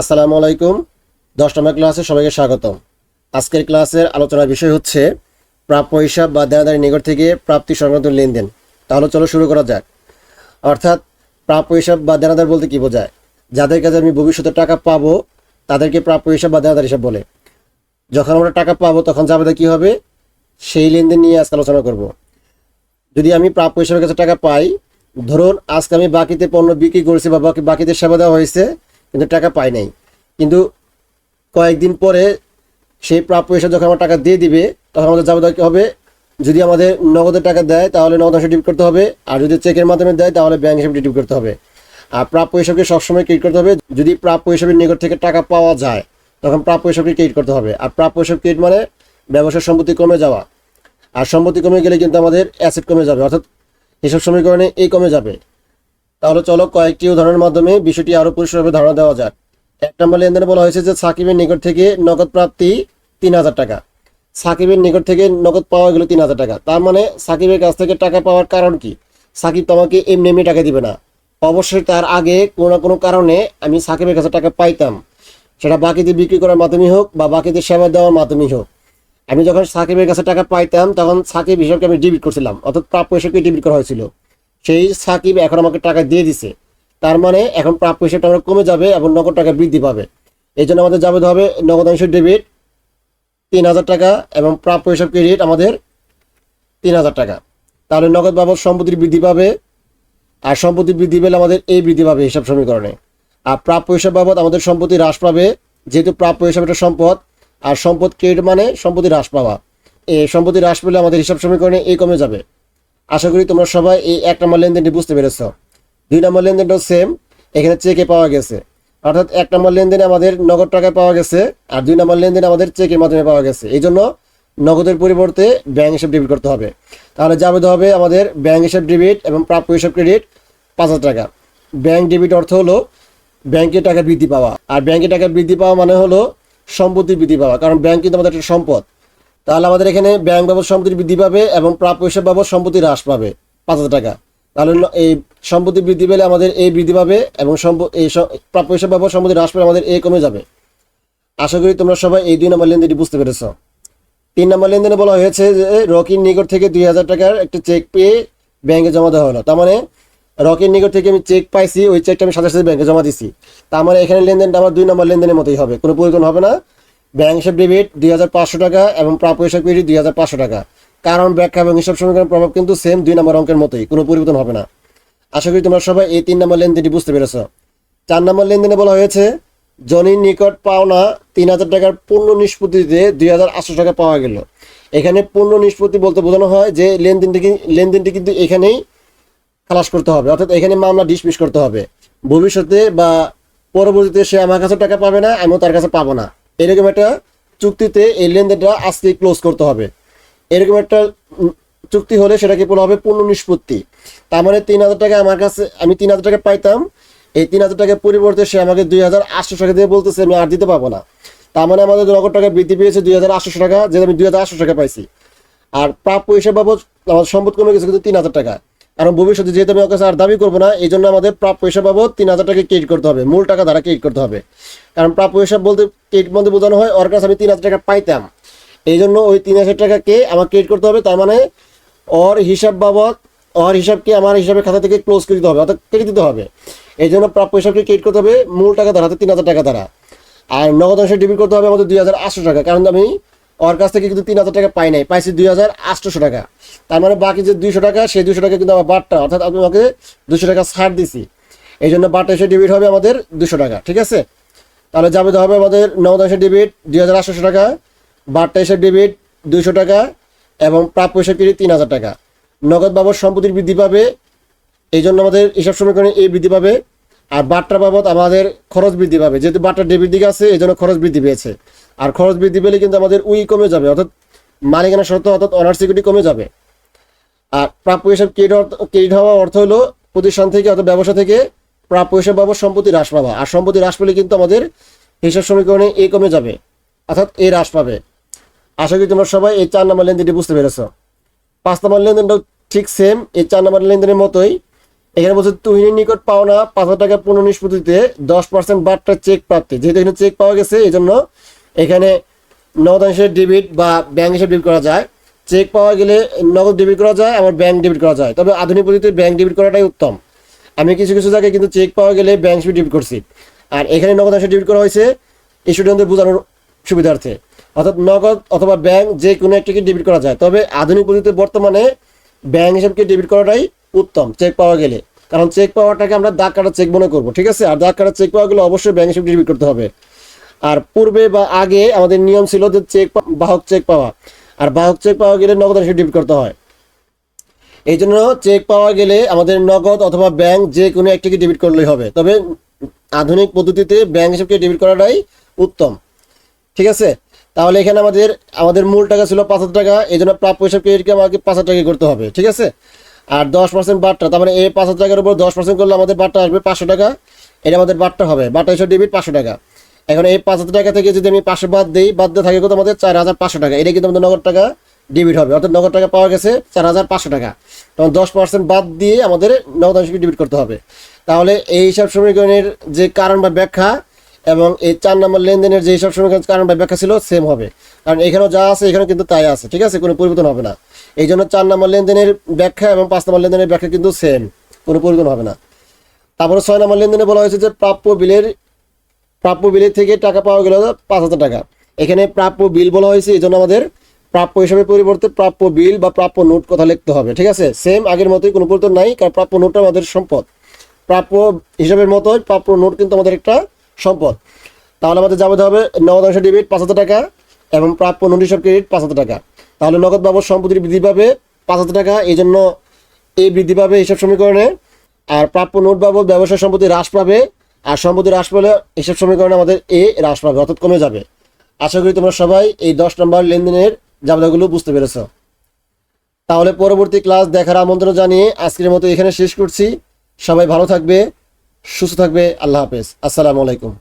আসসালামু আলাইকুম। দশ নম্বর ক্লাসে সবাইকে স্বাগতম। আজকের ক্লাসের আলোচনার বিষয় হচ্ছে প্রাপ্য হিসাব বা দেনাদারি নিকট থেকে প্রাপ্তি সংক্রান্ত লেনদেন। তাহলে চলো শুরু করা যাক। অর্থাৎ প্রাপ্য হিসাব বা দেনাদার বলতে কি বোঝায়? যাদের কাছে আমি ভবিষ্যতে টাকা পাবো, তাদেরকে প্রাপ্য হিসাব বা দেনাদার হিসাব বলে। যখন আমরা টাকা পাবো, তখন যাবে কি হবে? সেই লেনদেন নিয়ে আজকে আলোচনা করব। যদি আমি প্রাপ্য হিসাবের কাছে টাকা পাই, ধরুন আজকে আমি বাকিতে পণ্য বিক্রি করেছি বা বাকি বাকিতে সেবা দেওয়া হয়েছে কিন্তু টাকা পাই নাই। কিন্তু কয়েকদিন পরে সেই প্রাপ্য হিসাবে যখন আমার টাকা দিয়ে দিবে, তখন আমাদের যাবে কি হবে, যদি আমাদের নগদের টাকা দেয়, তাহলে নগদ অংশ ডিপ করতে হবে, আর যদি চেকের মাধ্যমে দেয়, তাহলে ব্যাংক হিসাবে ডিপ করতে হবে। আর প্রাপ্য হিসাবকে সবসময় ক্রিয়েট করতে হবে, যদি প্রাপ্য হিসাবের নিকট থেকে টাকা পাওয়া যায়, তখন প্রাপ্য হিসাবকে ক্রিয়েট করতে হবে। আর প্রাপ্য হিসাব ক্রিয়েট মানে ব্যবসার সম্পত্তি কমে যাওয়া। আর সম্পত্তি কমে গেলে কিন্তু আমাদের অ্যাসেট কমে যাবে, অর্থাৎ হিসাব সমীকরণে এই কমে যাবে। তাহলে চলো কয়েকটি উদাহরণের মাধ্যমে বিষয়টি আরও পরিষ্কারভাবে ধারণা দেওয়া যাক। এক নম্বর লেনদেনে বলা হয়েছে যে সাকিবের নিকট থেকে নগদ প্রাপ্তি তিন হাজার টাকা। সাকিবের নিকট থেকে নগদ পাওয়া গেল তিন হাজার টাকা। তার মানে সাকিবের কাছ থেকে টাকা পাওয়ার কারণ কি? সাকিব তোমাকে এমনি এমনি টাকা দিবে না। অবশ্যই তার আগে কোনো না কোনো কারণে আমি সাকিবের কাছে টাকা পাইতাম। সেটা বাকিতে বিক্রি করার মাধ্যমেই হোক বা বাকিতে সেবা দেওয়ার মাধ্যমেই হোক। আমি যখন সাকিবের কাছে টাকা পাইতাম, তখন সাকিব হিসাবকে আমি ডিবিট করছিলাম। অর্থাৎ প্রাপ্য হিসাবকে ডিবিট করা হয়েছিল। সেই সাকিব এখন আমাকে টাকা দিয়ে দিছে। তার মানে এখন প্রাপ্য হিসাবটা আমার কমে যাবে এবং নগদ টাকা বৃদ্ধি পাবে। এই জন্য আমাদের যাবে হবে নগদ অংশ ডেবিট তিন হাজার টাকা এবং প্রাপ্য হিসাব ক্রেডিট আমাদের তিন হাজার টাকা। তাহলে নগদ বাবদ সম্পত্তির বৃদ্ধি পাবে আর সম্পত্তি বৃদ্ধি পেলে আমাদের এই বৃদ্ধি পাবে হিসাব সমীকরণে। আর প্রাপ্য হিসাব বাবদ আমাদের সম্পত্তি হ্রাস পাবে, যেহেতু প্রাপ্য হিসাব একটা সম্পদ, আর সম্পদ ক্রেডিট মানে সম্পত্তি হ্রাস পাওয়া। এই সম্পত্তি হ্রাস পেলে আমাদের হিসাব সমীকরণে এই কমে যাবে। আশা করি তোমরা সবাই এই এক নম্বর লেনদেনটি বুঝতে পেরেছ। দুই নম্বর লেনদেনটাও সেম এখানে চেকে পাওয়া গেছে। অর্থাৎ এক নম্বর লেনদেনে আমাদের নগদ টাকায় পাওয়া গেছে আর দুই নম্বর লেনদেনে আমাদের চেকের মাধ্যমে পাওয়া গেছে। এই জন্য নগদের পরিবর্তে ব্যাংক হিসাব ডেবিট করতে হবে। তাহলে যাবে হবে আমাদের ব্যাংক হিসাব ডেবিট এবং প্রাপ্য হিসাব ক্রেডিট পাঁচ হাজার টাকা। ব্যাংক ডেবিট অর্থ হলো ব্যাংকে টাকা বৃদ্ধি পাওয়া। আর ব্যাংকে টাকা বৃদ্ধি পাওয়া মানে হলো সম্পত্তি বৃদ্ধি পাওয়া। কারণ ব্যাংক কিন্তু আমাদের একটা সম্পদ। তাহলে আমাদের এখানে ব্যাংক বাবদ সম্পত্তি বৃদ্ধি পাবে এবং প্রাপ্য হিসাব বাবদ সম্পত্তি হ্রাস পাবে, পাঁচ হাজার টাকা। তাহলে এই সম্পত্তি বৃদ্ধি পেলে আমাদের এই বৃদ্ধি পাবে এবং এই প্রাপ্য হিসাব বাবদ সম্পত্তি হ্রাস পেলে আমাদের এই কমে যাবে। আশা করি তোমরা সবাই এই দুই নম্বর লেনদেনটি বুঝতে পেরেছ। তিন নম্বর লেনদেনে বলা হয়েছে যে রকির নিকট থেকে দুই হাজার টাকার একটা চেক পেয়ে ব্যাংকে জমা দেওয়া হলো। তার মানে রকির নিকট থেকে আমি চেক পাইছি, ওই চেকটা আমি সাথে সাথে ব্যাংকে জমা দিছি। তার মানে এখানে লেনদেনটা আমার দুই নম্বর লেনদেনের মতোই হবে, কোনো পরিবর্তন হবে না। ব্যাংক হিসাব ডেবিট দুই হাজার পাঁচশো টাকা এবং প্রাপ্য হিসাব ক্রেডিট দুই হাজার পাঁচশো টাকা। কারণ ব্যাখ্যা এবং হিসাব সমীকরণের প্রভাব কিন্তু সেম দুই নম্বর অঙ্কের মতোই, কোনো পরিবর্তন হবে না। আশা করি তোমরা সবাই এই তিন নম্বর লেনদেনটি বুঝতে পেরেছ। চার নম্বর লেনদেনে বলা হয়েছে, জনির নিকট পাওনা তিন হাজার টাকার পূর্ণ নিষ্পত্তিতে দুই হাজার আটশো টাকা পাওয়া গেল। এখানে পূর্ণ নিষ্পত্তি বলতে বোঝানো হয় যে লেনদেনটি লেনদেনটি কিন্তু এখানেই খালাস করতে হবে, অর্থাৎ এখানে মামলা ডিসমিস করতে হবে। ভবিষ্যতে বা পরবর্তীতে সে আমার কাছে টাকা পাবে না, আমিও তার কাছে পাবো না। এরকম একটা চুক্তিতে এই লেনদেনটা আজকে ক্লোজ করতে হবে। এরকম একটা চুক্তি হলে সেটাকে বলা হবে পূর্ণ নিষ্পত্তি। তার মানে তিন হাজার টাকা আমার কাছে, আমি তিন হাজার টাকা পাইতাম, এই তিন হাজার টাকার পরিবর্তে সে আমাকে দুই হাজার আটশো টাকা দিয়ে বলতেছে, আমি আর দিতে পারব না। তার মানে আমাদের নগদ টাকা বৃদ্ধি পেয়েছে দুই হাজার আটশো টাকা যেটা আমি দুই হাজার আটশো টাকা পাইছি। আর প্রাপ্য হিসাব বাবদ আমার সম্পদ কমে গেছে কিন্তু তিন হাজার টাকা। কারণ ভবিষ্যতে যেহেতু আমি ওর কাছে আর দাবি করব না, এই জন্য আমাদের প্রাপ্য হিসাব বাবদ তিন হাজার টাকা ক্রেডিট করতে হবে। মূল টাকা দ্বারা ক্রেডিট করতে হবে। কারণ প্রাপ্য হিসাব বলতে ক্রেডিট মধ্যে বোঝানো হয় ওর কাছে আমি তিন হাজার টাকা পাইতাম। এই জন্য ওই তিন হাজার টাকাকে আমার ক্রেডিট করতে হবে, তার মানে ওর হিসাব বাবদ, ওর হিসাবকে আমার হিসাবে খাতা থেকে ক্লোজ করে দিতে হবে, অর্থাৎ কেটে দিতে হবে। এই জন্য প্রাপ্য হিসাবকে ক্রেডিট করতে হবে মূল টাকা দ্বারা তিন হাজার টাকা দ্বারা। আর নগদ অংশে ডেবিট করতে হবে আমাদের দুই হাজার আটশো টাকা, কারণ আমি ওর কাছ থেকে কিন্তু তিন হাজার টাকা পাই নাই, পাইছি দুই হাজার আটশোশো টাকা। তার মানে বাকি যে দুইশো টাকা, সেই দুইশো টাকা কিন্তু আমার বারটা, অর্থাৎ আমি আমাকে দুশো টাকা ছাড় দিছি। এই জন্য বারটা এসে ডেবিট হবে আমাদের দুশো টাকা, ঠিক আছে? তাহলে যাবে হবে আমাদের নগদ অংশে ডেবিট দুই হাজার আটশোশো টাকা, বারটা হিসাব ডেবিট দুইশো টাকা, এবং প্রাপ্য হিসাব ক্রেডিট তিন হাজার টাকা। নগদ বাবদ সম্পত্তির বৃদ্ধি পাবে, এই জন্য আমাদের হিসাব সমীকরণে এই বৃদ্ধি পাবে। আর বাট্টা বাবদ আমাদের খরচ বৃদ্ধি পাবে। যেহেতু বাট্টা ডেবিট দিকে আছে এই জন্য খরচ বৃদ্ধি পেয়েছে। আর খরচ বৃদ্ধি পেলে কিন্তু আমাদের উই কমে যাবে, অর্থাৎ মালিকানা শর্ত, অর্থাৎ অনার সিকিউরিটি কমে যাবে। আর প্রাপ্য হিসাব ক্রেডিট ক্রেডিট হওয়া অর্থ হলো প্রতিষ্ঠান থেকে অর্থাৎ ব্যবসা থেকে প্রাপ্য হিসাব বাবদ সম্পত্তি হ্রাস পাওয়া। আর সম্পত্তি হ্রাস পেলে কিন্তু আমাদের হিসাব সমীকরণে এ কমে যাবে, অর্থাৎ এ হ্রাস পাবে। আশা করি তোমরা সবাই এই চার নম্বর লেনদেনটি বুঝতে পেরেছ। পাঁচ নম্বর লেনদেনটাও ঠিক সেম এই চার নম্বর লেনদেনের মতোই। এখানে বলছে, তুহিনের নিকট পাওনা পাঁচ হাজার টাকা পুনঃ নিষ্পত্তিতে দশ পার্সেন্ট বার্তা চেক প্রাপ্তি। যেহেতু এখানে চেক পাওয়া গেছে এই জন্য এখানে নগদাংশের ডেবিট বা ব্যাংক হিসেবে ডেবিট করা যায়। চেক পাওয়া গেলে নগদ ডেবিট করা যায়, আবার ব্যাংক ডেবিট করা যায়। তবে আধুনিক পদ্ধতিতে ব্যাংক ডেবিট করাটাই উত্তম। আমি কিছু কিছু জায়গায় কিন্তু চেক পাওয়া গেলে ব্যাংক হিসেবে ডেবিট করছি। আর এখানে নগদাংশে ডেবিট করা হয়েছে স্টুডেন্টদের বোঝানোর সুবিধার্থে। অর্থাৎ নগদ অথবা ব্যাংক যে কোনো একটিকে ডেবিট করা যায়। তবে আধুনিক পদ্ধতিতে বর্তমানে ব্যাংক হিসাবকে ডেবিট করাটাই উত্তম চেক পাওয়া গেলে। কারণ চেক পাওয়াটাকে আমরা দাগ কাটা চেক মনে করব, ঠিক আছে? আর দাগ কাটা চেক পাওয়া গেলে অবশ্যই ব্যাংক হিসেবে ডেবিট করতে হবে। আর পূর্বে বা আগে আমাদের নিয়ম ছিল যে চেক বাহক চেক পাওয়া। আর বাহক চেক পাওয়া গেলে নগদ হিসেবে ডেবিট করতে হয়। এই জন্য চেক পাওয়া গেলে আমাদের নগদ অথবা ব্যাংক যে কোনো একটিকে ডেবিট করলেই হবে। তবে আধুনিক পদ্ধতিতে ব্যাংক হিসেবে ডেবিট করাটাই উত্তম। ঠিক আছে? তাহলে এখানে আমাদের আমাদের মূল টাকা ছিল পাঁচ হাজার টাকা। এই জন্য প্রাপ্য হিসাব ক্রেডিটকে আমাকে পাঁচ হাজার টাকা করতে হবে। ঠিক আছে? আর দশ পার্সেন্ট বাটটা তার মানে এই পাঁচ হাজার টাকার উপর দশ পার্সেন্ট করলে আমাদের বাটটা আসবে পাঁচশো টাকা। এটা আমাদের বাটটা হবে বাটটা হিসাব ডেবিট পাঁচশো টাকা। এখন এই পাঁচ হাজার টাকা থেকে যদি আমি পাঁচশো বাদ দিই, বাদ দিয়ে থাকে কিন্তু আমাদের? চার হাজার পাঁচশো টাকা। এটা কিন্তু আমাদের নগদ টাকা ডেবিট হবে, অর্থাৎ নগদ টাকা পাওয়া গেছে চার হাজার পাঁচশো টাকা। তখন দশ পার্সেন্ট বাদ দিয়ে আমাদের নগদ অংশকে ডেবিট করতে হবে। তাহলে এই হিসাব সমীকরণের যে কারণ বা ব্যাখ্যা এবং এই চার নম্বর লেনদেনের যে হিসাব সমীকরণের কারণ বা ব্যাখ্যা ছিল সেম হবে। কারণ এখানেও যা আছে, এখানেও কিন্তু তাই আছে, ঠিক আছে? কোনো পরিবর্তন হবে না। এই জন্য চার নম্বর লেনদেনের ব্যাখ্যা এবং পাঁচ নম্বর লেনদেনের ব্যাখ্যা কিন্তু সেম কোনো পরিবর্তন হবে না। তারপরে ছয় নম্বর লেনদেনে বলা হয়েছে যে প্রাপ্য বিলের প্রাপ্য বিলের থেকে টাকা পাওয়া গেল পাঁচ হাজার টাকা। এখানে প্রাপ্য বিল বলা হয়েছে, এই জন্য আমাদের প্রাপ্য হিসাবে পরিবর্তে প্রাপ্য বিল বা প্রাপ্য নোট কথা লিখতে হবে, ঠিক আছে? সেম আগের মতোই কোনো পরিবর্তন নাই, কারণ প্রাপ্য নোটটা আমাদের সম্পদ। প্রাপ্য হিসাবের মতোই প্রাপ্য নোট কিন্তু আমাদের একটা সম্পদ। তাহলে আমাদের যাবে হবে অংশ ডেবিট পাঁচ হাজার টাকা এবং প্রাপ্য নোট হিসাব ক্রেডিট পাঁচ হাজার টাকা। তাহলে নগদ বাবদ সম্পত্তির বৃদ্ধি পাবে পাঁচ হাজার টাকা, এই জন্য এই বৃদ্ধি পাবে হিসাব সমীকরণে। আর প্রাপ্য নোট বাবদ ব্যবসায় সম্পত্তি হ্রাস পাবে, আর সম্পত্তি হ্রাস পেলে হিসাব সমীকরণে আমাদের এ হ্রাস পাবে, অর্থাৎ কমে যাবে। আশা করি তোমরা সবাই এই দশ নম্বর লেনদেনের জাবেদাগুলো বুঝতে পেরেছ। তাহলে পরবর্তী ক্লাস দেখার আমন্ত্রণ জানিয়ে আজকের মতো এখানে শেষ করছি। সবাই ভালো থাকবে, সুস্থ থাকবে, আল্লাহ হাফেজ। আসসালামু আলাইকুম।